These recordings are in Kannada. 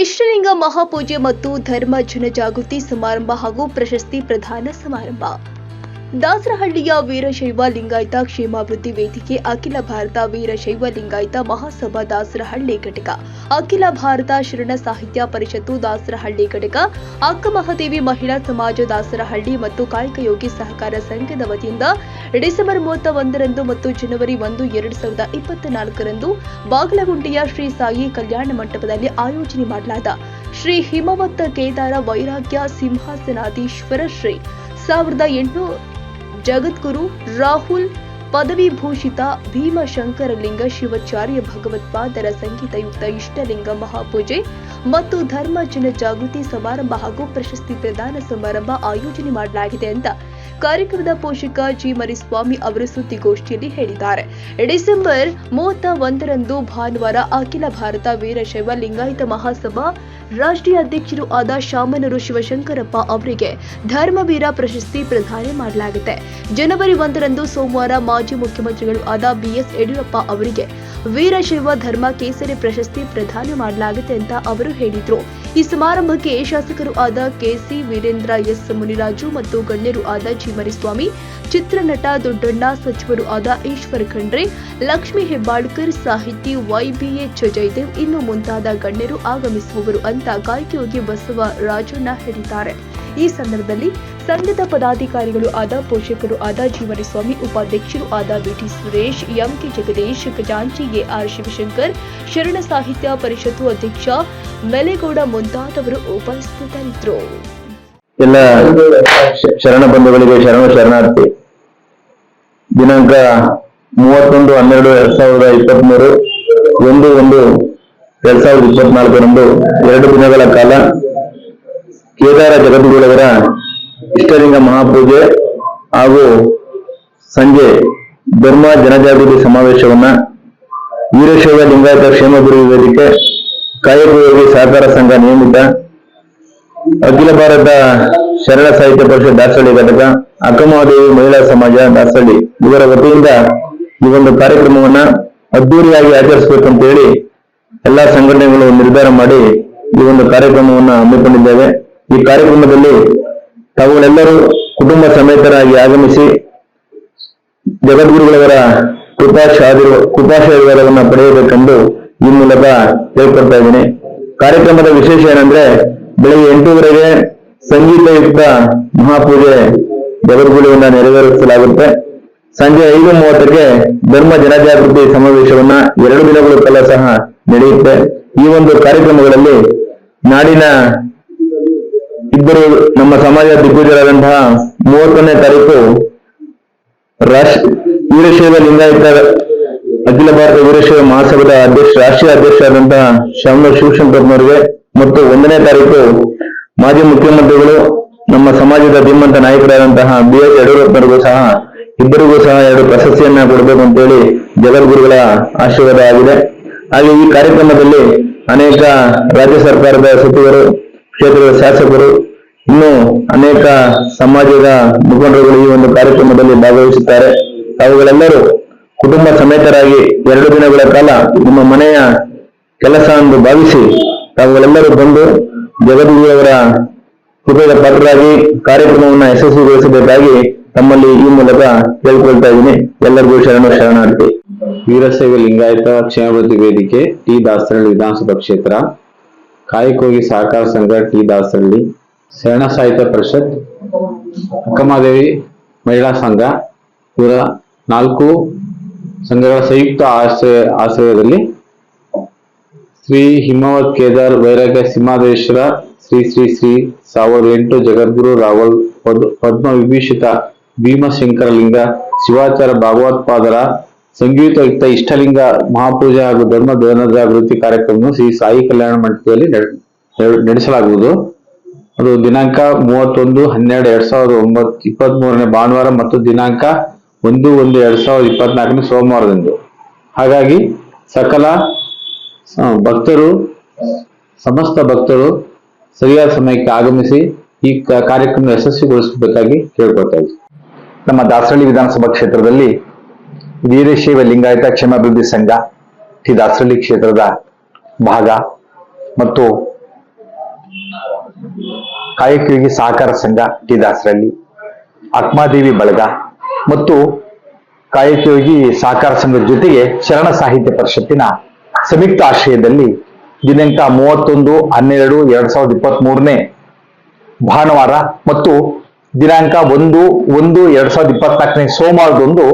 ಇಷ್ಟಲಿಂಗ ಮಹಾಪೂಜೆ ಮತ್ತು ಧರ್ಮ ಜನಜಾಗೃತಿ ಸಮಾರಂಭ ಹಾಗೂ ಪ್ರಶಸ್ತಿ ಪ್ರದಾನ ಸಮಾರಂಭ. ದಾಸರಹಳ್ಳಿಯ ವೀರಶೈವ ಲಿಂಗಾಯತ ಕ್ಷೇಮಾಭಿವೃದ್ಧಿ ವೇದಿಕೆ, ಅಖಿಲ ಭಾರತ ವೀರಶೈವ ಲಿಂಗಾಯತ ಮಹಾಸಭಾ ದಾಸರಹಳ್ಳಿ ಘಟಕ, ಅಖಿಲ ಭಾರತ ಶರಣ ಸಾಹಿತ್ಯ ಪರಿಷತ್ತು ದಾಸರಹಳ್ಳಿ ಘಟಕ, ಅಕ್ಕ ಮಹಾದೇವಿ ಮಹಿಳಾ ಸಮಾಜ ದಾಸರಹಳ್ಳಿ ಮತ್ತು ಕಾಯಕಯೋಗಿ ಸಹಕಾರ ಸಂಘದ ವತಿಯಿಂದ ಡಿಸೆಂಬರ್ ಮೂವತ್ತ ಒಂದರಂದು ಮತ್ತು ಜನವರಿ ಒಂದು, ಎರಡು ಸಾವಿರದ ಇಪ್ಪತ್ತ ನಾಲ್ಕರಂದು ಬಾಗಲಗುಂಟೆಯ ಶ್ರೀ ಸಾಯಿ ಕಲ್ಯಾಣ ಮಂಟಪದಲ್ಲಿ ಆಯೋಜನೆ ಮಾಡಲಾದ ಶ್ರೀ ಹಿಮವತ್ತ ಕೇದಾರ ವೈರಾಗ್ಯ ಸಿಂಹಾಸನಾಧೀಶ್ವರ ಶ್ರೀ ಸಾವಿರದ ಎಂಟು ಜಗದ್ಗುರು ರಾಹುಲ್ ಪದವಿಭೂಷಿತ ಭೀಮಶಂಕರಲಿಂಗ ಶಿವಾಚಾರ್ಯ ಭಗವತ್ಪಾದರ ಸಂಗೀತಯುಕ್ತ ಇಷ್ಟಲಿಂಗ ಮಹಾಪೂಜೆ ಮತ್ತು ಧರ್ಮ ಜನ ಜಾಗೃತಿ ಸಮಾರಂಭ ಹಾಗೂ ಪ್ರಶಸ್ತಿ ಪ್ರದಾನ ಸಮಾರಂಭ ಆಯೋಜನೆ ಮಾಡಲಾಗಿದೆ ಅಂತ ಕಾರ್ಯಕ್ರಮದ ಪೋಷಕ ಜಿ ಮರಿಸ್ವಾಮಿ ಅವರು ಸುದ್ದಿಗೋಷ್ಠಿಯಲ್ಲಿ ಹೇಳಿದ್ದಾರೆ. ಡಿಸೆಂಬರ್ ಮೂವತ್ತ ಒಂದರಂದು ಭಾನುವಾರ ಅಖಿಲ ಭಾರತ ವೀರಶೈವ ಲಿಂಗಾಯತ ಮಹಾಸಭಾ ರಾಷ್ಟ್ರೀಯ ಅಧ್ಯಕ್ಷರು ಆದ ಶಾಮನೂರು ಶಿವಶಂಕರಪ್ಪ ಅವರಿಗೆ ಧರ್ಮವೀರ ಪ್ರಶಸ್ತಿ ಪ್ರದಾನ ಮಾಡಲಾಗುತ್ತೆ ಜನವರಿ ಒಂದರಂದು ಸೋಮವಾರ ಮಾಜಿ ಮುಖ್ಯಮಂತ್ರಿಗಳು ಆದ ಬಿಎಸ್ ಯಡಿಯೂರಪ್ಪ ಅವರಿಗೆ ವೀರಶೈವ ಧರ್ಮ ಕೇಸರಿ ಪ್ರಶಸ್ತಿ ಪ್ರದಾನ ಮಾಡಲಾಗುತ್ತೆ ಅಂತ ಅವರು ಹೇಳಿದ್ರು. ಈ ಸಮಾರಂಭಕ್ಕೆ ಶಾಸಕರು ಆದ ಕೆಸಿ ವೀರೇಂದ್ರ, ಎಸ್. ಮುನಿರಾಜು ಮತ್ತು ಗಣ್ಯರು ಆದ ಜಿ ಮರಿಸ್ವಾಮಿ ಚಿತ್ರನಟ ದೊಡ್ಡಣ್ಣ, ಸಚಿವರು ಆದ ಈಶ್ವರ್ ಖಂಡ್ರೆ, ಲಕ್ಷ್ಮೀ ಹೆಬ್ಬಾಳ್ಕರ್, ಸಾಹಿತಿ ವೈಬಿಎಚ್ ಜಯದೇವ್ ಇನ್ನು ಮುಂತಾದ ಗಣ್ಯರು ಆಗಮಿಸುವವರು ಅಂತ ಗಾಯಕಿಯೋಗಿ ಬಸವ ರಾಜಣ್ಣ ಹೇಳಿದ್ದಾರೆ. ಈ ಸಂದರ್ಭದಲ್ಲಿ ಸಂಘದ ಪದಾಧಿಕಾರಿಗಳು ಆದ ಪೋಷಕರು ಆದ ಜೀವನಸ್ವಾಮಿ, ಉಪಾಧ್ಯಕ್ಷರು ಆದ ಬಿಟಿ ಸುರೇಶ್, ಎಂಕೆ ಜಗದೀಶ್, ಖಜಾಂಚಿ ಎಆರ್ ಶಿವಶಂಕರ್, ಶರಣ ಸಾಹಿತ್ಯ ಪರಿಷತ್ತು ಅಧ್ಯಕ್ಷ ಮೆಲೆಗೌಡ ಮುಂತಾದವರು ಉಪಸ್ಥಿತರಿದ್ದರು. ಎಲ್ಲ ಶರಣ ಬಂಧುಗಳಿಗೆ ಶರಣ ಶರಣಾರ್ಥಿ. ದಿನಾಂಕ ಮೂವತ್ತೊಂದು ಹನ್ನೆರಡು ಎರಡ್ ಸಾವಿರದ ಇಪ್ಪತ್ತ್ ಮೂರು ಒಂದು ಒಂದು ಎರಡ್ ಸಾವಿರದ ಇಪ್ಪತ್ನಾಲ್ಕರಂದು ಎರಡು ದಿನಗಳ ಕಾಲ ಕೇದಾರ ಜಗದ್ಗುರುಗಳವರ ಇಷ್ಟಲಿಂಗ ಮಹಾಪೂಜೆ ಹಾಗೂ ಸಂಜೆ ಧರ್ಮ ಜನಜಾಗೃತಿ ಸಮಾವೇಶವನ್ನ ವೀರಶೈವ ಲಿಂಗಾಯತ ಕ್ಷೇಮಾಭಿವೃದ್ಧಿ ವೇದಿಕೆ ಕಾಯಕಯೋಗಿ ಸಹಕಾರ ಸಂಘ ನಿಯಮಿತ ಅಖಿಲ ಭಾರತ ಶರಣ ಸಾಹಿತ್ಯ ಪರಿಷತ್ ದಾಸಳ್ಳಿ ಘಟಕ, ಅಕ್ಕಮಹಾದೇವಿ ಮಹಿಳಾ ಸಮಾಜ ದಾಸಳ್ಳಿ ಇವರ ವತಿಯಿಂದ ಈ ಒಂದು ಕಾರ್ಯಕ್ರಮವನ್ನ ಅದ್ದೂರಿಯಾಗಿ ಆಚರಿಸಬೇಕಂತ ಹೇಳಿ ಎಲ್ಲಾ ಸಂಘಟನೆಗಳು ನಿರ್ಧಾರ ಮಾಡಿ ಈ ಒಂದು ಕಾರ್ಯಕ್ರಮವನ್ನು ಹಮ್ಮಿಕೊಂಡಿದ್ದೇವೆ. ಈ ಕಾರ್ಯಕ್ರಮದಲ್ಲಿ ತಾವುಗಳೆಲ್ಲರೂ ಕುಟುಂಬ ಸಮೇತರಾಗಿ ಆಗಮಿಸಿ ಜಗದ್ಗುರುಗಳವರ ಕೃಪಾಶಾದಿರು ಕೃಪಾಶೀರ್ವಾದವನ್ನು ಪಡೆಯಬೇಕೆಂದು ಈ ಮೂಲಕ ಹೇಳ್ಕೊಡ್ತಾ ಇದ್ದೀನಿ. ಕಾರ್ಯಕ್ರಮದ ವಿಶೇಷ ಏನಂದ್ರೆ ಬೆಳಿಗ್ಗೆ ಎಂಟೂವರೆಗೆ ಸಂಗೀತಯುಕ್ತ ಮಹಾಪೂಜೆ ಜಗದ್ಗುರುವಿನ ನೆರವೇರಿಸಲಾಗುತ್ತೆ. ಸಂಜೆ ಐದು ಮೂವತ್ತಕ್ಕೆ ಧರ್ಮ ಜನಜಾಗೃತಿ ಸಮಾವೇಶವನ್ನ ಎರಡು ದಿನಗಳ ಕಾಲ ಸಹ ನಡೆಯುತ್ತೆ. ಈ ಒಂದು ಕಾರ್ಯಕ್ರಮಗಳಲ್ಲಿ ನಾಡಿನ ಇಬ್ಬರು ನಮ್ಮ ಸಮಾಜ ದಿಗ್ಗಜರಾದಂತಹ ಮೂವತ್ತನೇ ತಾರೀಕು ರಾಷ್ಟ್ರ ವೀರಶೈವ ಲಿಂಗಾಯತ ಅಖಿಲ ಭಾರತ ವೀರಶೈವ ಮಹಾಸಭಾದ ಅಧ್ಯಕ್ಷ, ರಾಷ್ಟ್ರೀಯ ಅಧ್ಯಕ್ಷರಾದಂತಹ ಶಾಮನೂರ್ ಶಿವಶಂಕರ್ನವರಿಗೆ ಮತ್ತು ಒಂದನೇ ತಾರೀಕು ಮಾಜಿ ಮುಖ್ಯಮಂತ್ರಿಗಳು, ನಮ್ಮ ಸಮಾಜದ ಧೀಮಂತ ನಾಯಕರಾದಂತಹ ಬಿ ಎಸ್ ಯಡಿಯೂರಪ್ಪನವರಿಗೂ ಸಹ, ಇಬ್ಬರಿಗೂ ಸಹ ಎರಡು ಪ್ರಶಸ್ತಿಯನ್ನ ಕೊಡಬೇಕು ಅಂತೇಳಿ ಜಗದ್ಗುರುಗಳ ಆಶೀರ್ವಾದ ಆಗಿದೆ. ಹಾಗೆ ಈ ಕಾರ್ಯಕ್ರಮದಲ್ಲಿ ಅನೇಕ ರಾಜ್ಯ ಸರ್ಕಾರದ ಸಚಿವರು, ಕ್ಷೇತ್ರದ ಶಾಸಕರು, ಇನ್ನು ಅನೇಕ ಸಮಾಜದ ಮುಖಂಡರುಗಳು ಈ ಒಂದು ಕಾರ್ಯಕ್ರಮದಲ್ಲಿ ಭಾಗವಹಿಸುತ್ತಾರೆ. ಅವುಗಳೆಲ್ಲರೂ ಕುಟುಂಬ ಸಮೇತರಾಗಿ ಎರಡು ದಿನಗಳ ಕಾಲ ನಿಮ್ಮ ಮನೆಯ ಕೆಲಸ ಎಂದು ಭಾವಿಸಿ ತಾವುಗಳೆಲ್ಲರೂ ಬಂದು ಜಗದ್ಗುರುವರ ಕೃಪೆಯ ಪಾತ್ರರಾಗಿ ಕಾರ್ಯಕ್ರಮವನ್ನು ಯಶಸ್ವಿಗೊಳಿಸಬೇಕಾಗಿ ತಮ್ಮಲ್ಲಿ ಈ ಮೂಲಕ ಕೇಳ್ಕೊಳ್ತಾ ಇದ್ದೀನಿ. ಎಲ್ಲರಿಗೂ ಶರಣ ಶರಣಾರ್ಥಿ ವೀರಶೈವ ಲಿಂಗಾಯತ ಕ್ಷೇಮಾಭಿವೃದ್ಧಿ ವೇದಿಕೆ, ಟಿ ದಾಸರಳ್ಳಿ ವಿಧಾನಸಭಾ ಕ್ಷೇತ್ರ. ಕಾಯಕೋಗಿ ಸಹಕಾರ ಸಂಘ, ಟಿ ದಾಸರಳ್ಳಿ ಶರಣ ಸಾಹಿತ್ಯ ಪರಿಷತ್ ಅಕ್ಕಮಾದೇವಿ ಮಹಿಳಾ ಸಂಘ, ಇವರ ನಾಲ್ಕು ಸಂಘಗಳ ಸಂಯುಕ್ತ ಆಶ್ರಯ, ಆಶ್ರಯದಲ್ಲಿ ಶ್ರೀ ಹಿಮವತ್ ಕೇದಾರ್ ವೈರಾಗ್ಯ ಸಿಂಹಾದೇಶ್ವರ ಶ್ರೀ ಶ್ರೀ ಶ್ರೀ ಸಾವಿರದ ಎಂಟು ಜಗದ್ಗುರು ರಾವಲ್ ಪದ್- ಪದ್ಮ ವಿಭೂಷಿತ ಭೀಮಶಂಕರಲಿಂಗ, ಶಿವಾಚಾರ್ಯ ಭಾಗವತ್ಪಾದರ, ಸಂಗೀತಯುಕ್ತ ಇಷ್ಟಲಿಂಗ, ಮಹಾಪೂಜೆ ಹಾಗೂ ಧರ್ಮ ಧನ ಜಾಗೃತಿ ಕಾರ್ಯಕ್ರಮವನ್ನು ಶ್ರೀ ಸಾಯಿ ಕಲ್ಯಾಣ ಮಂಟಪದಲ್ಲಿ ನಡೆ- ನಡೆ- ನಡೆಸಲಾಗುವುದು. ಅದು ದಿನಾಂಕ ಮೂವತ್ತೊಂದು ಹನ್ನೆರಡು ಎರಡ್ ಸಾವಿರದ ಒಂಬತ್ತು ಇಪ್ಪತ್ತ್ ಮೂರನೇ ಭಾನುವಾರ ಮತ್ತು ದಿನಾಂಕ ಒಂದು ಒಂದು ಎರಡ್ ಸಾವಿರದ ಇಪ್ಪತ್ನಾಲ್ಕನೇ ಸೋಮವಾರದಂದು. ಹಾಗಾಗಿ ಸಕಲ ಭಕ್ತರು, ಸಮಸ್ತ ಭಕ್ತರು ಸರಿಯಾದ ಸಮಯಕ್ಕೆ ಆಗಮಿಸಿ ಈ ಕಾರ್ಯಕ್ರಮ ಯಶಸ್ವಿಗೊಳಿಸಬೇಕಾಗಿ ಕೇಳ್ಕೊಳ್ತಾ ಇದ್ದೀವಿ ನಮ್ಮ ದಾಸರಳ್ಳಿ ವಿಧಾನಸಭಾ ಕ್ಷೇತ್ರದಲ್ಲಿ ವೀರಶೈವ ಲಿಂಗಾಯತ ಕ್ಷೇಮಾಭಿವೃದ್ಧಿ ಸಂಘ, ಟಿ ದಾಸರಳ್ಳಿ ಕ್ಷೇತ್ರದ ಭಾಗ ಮತ್ತು ಕಾಯಕಯೋಗಿ ಸಹಕಾರ ಸಂಘ, ಟಿ ದಾಸರಳ್ಳಿ, ಆತ್ಮಾದೇವಿ ಬಳಗ ಮತ್ತು ಕಾಯಕಯೋಗಿ ಸಹಕಾರ ಸಂಘದ ಜೊತೆಗೆ ಶರಣ ಸಾಹಿತ್ಯ ಪರಿಷತ್ತಿನ ಸಂಯುಕ್ತ ಆಶ್ರಯದಲ್ಲಿ ದಿನಾಂಕ ಮೂವತ್ತೊಂದು ಹನ್ನೆರಡು ಎರಡ್ ಸಾವಿರದ ಇಪ್ಪತ್ತ್ ಮೂರನೇ ಭಾನುವಾರ ಮತ್ತು ದಿನಾಂಕ ಒಂದು ಒಂದು, ಎರಡ್ ಸಾವಿರದ ಇಪ್ಪತ್ನಾಲ್ಕನೇ ಸೋಮವಾರದಂದು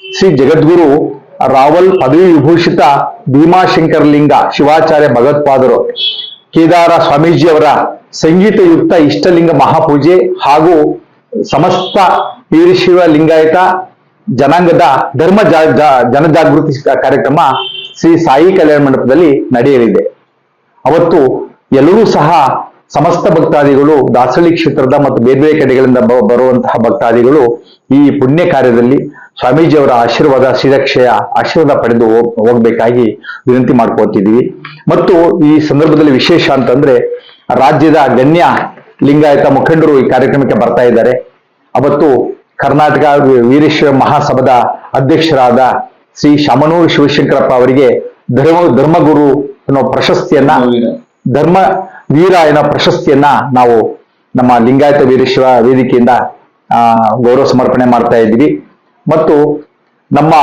ಶ್ರೀ ಜಗದ್ಗುರು ರಾವಲ್ ಪದವಿ ವಿಭೂಷಿತ ಭೀಮಾಶಂಕರಲಿಂಗ ಶಿವಾಚಾರ್ಯ ಭಗತ್ಪಾದರು ಕೇದಾರ ಸ್ವಾಮೀಜಿಯವರ ಸಂಗೀತಯುಕ್ತ ಇಷ್ಟಲಿಂಗ ಮಹಾಪೂಜೆ ಹಾಗೂ ಸಮಸ್ತ ವೀರಶಿವ ಲಿಂಗಾಯತ ಜನಾಂಗದ ಧರ್ಮ ಜನಜಾಗೃತಿ ಕಾರ್ಯಕ್ರಮ ಶ್ರೀ ಸಾಯಿ ಕಲ್ಯಾಣ ಮಂಟಪದಲ್ಲಿ ನಡೆಯಲಿದೆ. ಅವತ್ತು ಎಲ್ಲರೂ ಸಹ ಸಮಸ್ತ ಭಕ್ತಾದಿಗಳು ದಾಸಳಿ ಕ್ಷೇತ್ರದ ಮತ್ತು ಬೇರೆ ಬೇರೆ ಕಡೆಗಳಿಂದ ಬರುವಂತಹ ಭಕ್ತಾದಿಗಳು ಈ ಪುಣ್ಯ ಕಾರ್ಯದಲ್ಲಿ ಸ್ವಾಮೀಜಿಯವರ ಆಶೀರ್ವಾದ ಶ್ರೀರಕ್ಷೆಯ ಆಶೀರ್ವಾದ ಪಡೆದು ಹೋಗ್- ಹೋಗ್ಬೇಕಾಗಿ ವಿನಂತಿ ಮಾಡ್ಕೊತಿದ್ದೀವಿ ಮತ್ತು ಈ ಸಂದರ್ಭದಲ್ಲಿ ವಿಶೇಷ ಅಂತಂದ್ರೆ ರಾಜ್ಯದ ಗಣ್ಯ ಲಿಂಗಾಯತ ಮುಖಂಡರು ಈ ಕಾರ್ಯಕ್ರಮಕ್ಕೆ ಬರ್ತಾ ಇದ್ದಾರೆ. ಅವತ್ತು ಕರ್ನಾಟಕ ವೀರೇಶ್ವರ ಮಹಾಸಭದ ಮಹಾಸಭಾದ ಅಧ್ಯಕ್ಷರಾದ ಶ್ರೀ ಶಾಮನೂರು ಶಿವಶಂಕರಪ್ಪ ಅವರಿಗೆ ಧರ್ಮ ಧರ್ಮಗುರು ಅನ್ನೋ ಪ್ರಶಸ್ತಿಯನ್ನ ಧರ್ಮ ವೀರ ಎನ್ನೋ ಪ್ರಶಸ್ತಿಯನ್ನ ನಾವು ನಮ್ಮ ಲಿಂಗಾಯತ ವೀರಶೈವ ವೇದಿಕೆಯಿಂದ ಗೌರವ ಸಮರ್ಪಣೆ ಮಾಡ್ತಾ ಇದ್ದೀವಿ. ಮತ್ತು ನಮ್ಮ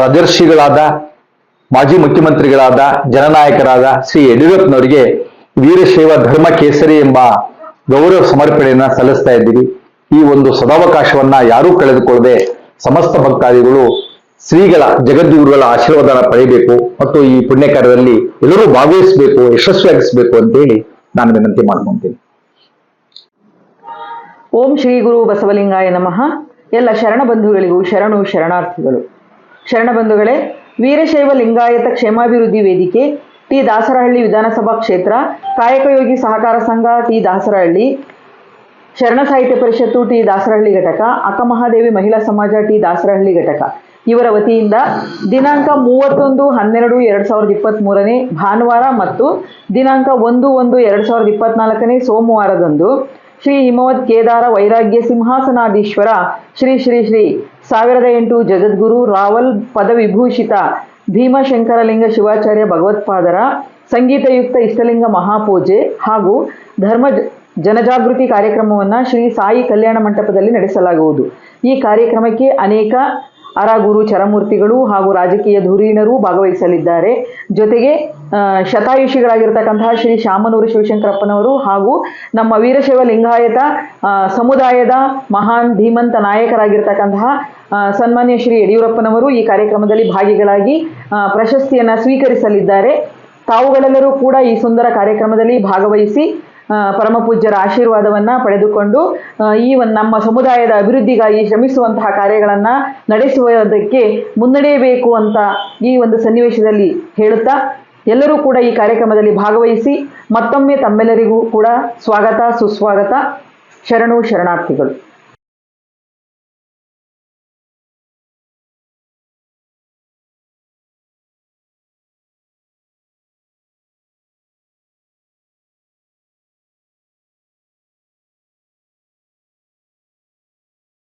ರಾಜರ್ಷಿಗಳಾದ, ಮಾಜಿ ಮುಖ್ಯಮಂತ್ರಿಗಳಾದ, ಜನನಾಯಕರಾದ ಶ್ರೀ ಯಡಿಯೂರಪ್ಪನವರಿಗೆ ವೀರಶೈವ ಧರ್ಮ ಕೇಸರಿ ಎಂಬ ಗೌರವ ಸಮರ್ಪಣೆಯನ್ನ ಸಲ್ಲಿಸ್ತಾ ಇದ್ದೀವಿ. ಈ ಒಂದು ಸದಾವಕಾಶವನ್ನ ಯಾರೂ ಕಳೆದುಕೊಳ್ಳದೆ ಸಮಸ್ತ ಭಕ್ತಾದಿಗಳು ಶ್ರೀಗಳ ಜಗದ್ಗುರುಗಳ ಆಶೀರ್ವಾದನ ಪಡೆಯಬೇಕು ಮತ್ತು ಈ ಪುಣ್ಯ ಕಾರ್ಯದಲ್ಲಿ ಎಲ್ಲರೂ ಭಾಗವಹಿಸಬೇಕು, ಯಶಸ್ವಿಯಾಗಿಸಬೇಕು ಅಂತೇಳಿ ನಾನು ವಿನಂತಿ ಮಾಡ್ಕೊಂತೀನಿ ಓಂ ಶ್ರೀ ಗುರು ಬಸವಲಿಂಗಾಯ ನಮಃ. ಎಲ್ಲ ಶರಣ ಬಂಧುಗಳಿಗೂ ಶರಣು ಶರಣಾರ್ಥಿಗಳು. ಶರಣ ಬಂಧುಗಳೇ, ವೀರಶೈವ ಲಿಂಗಾಯತ ಕ್ಷೇಮಾಭಿವೃದ್ಧಿ ವೇದಿಕೆ, ಟಿ ದಾಸರಹಳ್ಳಿ ವಿಧಾನಸಭಾ ಕ್ಷೇತ್ರ ಕಾಯಕಯೋಗಿ ಸಹಕಾರ ಸಂಘ, ಟಿ ದಾಸರಹಳ್ಳಿ, ಶರಣ ಸಾಹಿತ್ಯ ಪರಿಷತ್ತು, ಟಿ ದಾಸರಹಳ್ಳಿ ಘಟಕ ಅಕ್ಕಮಹಾದೇವಿ ಮಹಿಳಾ ಸಮಾಜ, ಟಿ ದಾಸರಹಳ್ಳಿ ಘಟಕ. ಇವರ ವತಿಯಿಂದ ದಿನಾಂಕ ಮೂವತ್ತೊಂದು, ಹನ್ನೆರಡು, ಎರಡು ಸಾವಿರದ ಇಪ್ಪತ್ತ್ಮೂರನೇ ಭಾನುವಾರ ಮತ್ತು ದಿನಾಂಕ ಒಂದು ಒಂದು, ಎರಡು ಸಾವಿರದ ಇಪ್ಪತ್ನಾಲ್ಕನೇ ಸೋಮವಾರದಂದು ಶ್ರೀ ಹಿಮವತ್ ಕೇದಾರ ವೈರಾಗ್ಯ ಸಿಂಹಾಸನಾಧೀಶ್ವರ ಶ್ರೀ ಶ್ರೀ ಶ್ರೀ ಸಾವಿರದ ಎಂಟು ಜಗದ್ಗುರು ರಾವಲ್ ಪದವಿಭೂಷಿತ ಭೀಮಶಂಕರಲಿಂಗ ಶಿವಾಚಾರ್ಯ ಭಗವತ್ಪಾದರ ಸಂಗೀತಯುಕ್ತ ಇಷ್ಟಲಿಂಗ ಮಹಾಪೂಜೆ ಹಾಗೂ ಧರ್ಮ ಜನಜಾಗೃತಿ ಕಾರ್ಯಕ್ರಮವನ್ನು ಶ್ರೀ ಸಾಯಿ ಕಲ್ಯಾಣ ಮಂಟಪದಲ್ಲಿ ನಡೆಸಲಾಗುವುದು. ಈ ಕಾರ್ಯಕ್ರಮಕ್ಕೆ ಅನೇಕ ಅರಗುರು ಚರಮೂರ್ತಿಗಳು ಹಾಗೂ ರಾಜಕೀಯ ಧುರೀಣರು ಭಾಗವಹಿಸಲಿದ್ದಾರೆ. ಜೊತೆಗೆ ಶತಾಯುಷಿಗಳಾಗಿರ್ತಕ್ಕಂತಹ ಶ್ರೀ ಶಾಮನೂರು ಶಿವಶಂಕರಪ್ಪನವರು ಹಾಗೂ ನಮ್ಮ ವೀರಶೈವ ಲಿಂಗಾಯತ ಸಮುದಾಯದ ಮಹಾನ್ ಧೀಮಂತ ನಾಯಕರಾಗಿರ್ತಕ್ಕಂತಹ ಸನ್ಮಾನ್ಯ ಶ್ರೀ ಯಡಿಯೂರಪ್ಪನವರು ಈ ಕಾರ್ಯಕ್ರಮದಲ್ಲಿ ಭಾಗಿಗಳಾಗಿ ಪ್ರಶಸ್ತಿಯನ್ನು ಸ್ವೀಕರಿಸಲಿದ್ದಾರೆ. ತಾವುಗಳೆಲ್ಲರೂ ಕೂಡ ಈ ಸುಂದರ ಕಾರ್ಯಕ್ರಮದಲ್ಲಿ ಭಾಗವಹಿಸಿ ಆ, ಪರಮ ಪೂಜ್ಯರ ಆಶೀರ್ವಾದವನ್ನ ಪಡೆದುಕೊಂಡು ಈ ಒಂದು ನಮ್ಮ ಸಮುದಾಯದ ಅಭಿವೃದ್ಧಿಗಾಗಿ ಶ್ರಮಿಸುವಂತಹ ಕಾರ್ಯಗಳನ್ನು ನಡೆಸುವುದಕ್ಕೆ ಮುನ್ನಡೆಯಬೇಕು ಅಂತ ಈ ಒಂದು ಸನ್ನಿವೇಶದಲ್ಲಿ ಹೇಳುತ್ತಾ ಎಲ್ಲರೂ ಕೂಡ ಈ ಕಾರ್ಯಕ್ರಮದಲ್ಲಿ ಭಾಗವಹಿಸಿ ಮತ್ತೊಮ್ಮೆ ತಮ್ಮೆಲ್ಲರಿಗೂ ಕೂಡ ಸ್ವಾಗತ ಸುಸ್ವಾಗತ. ಶರಣು ಶರಣಾರ್ಥಿಗಳು.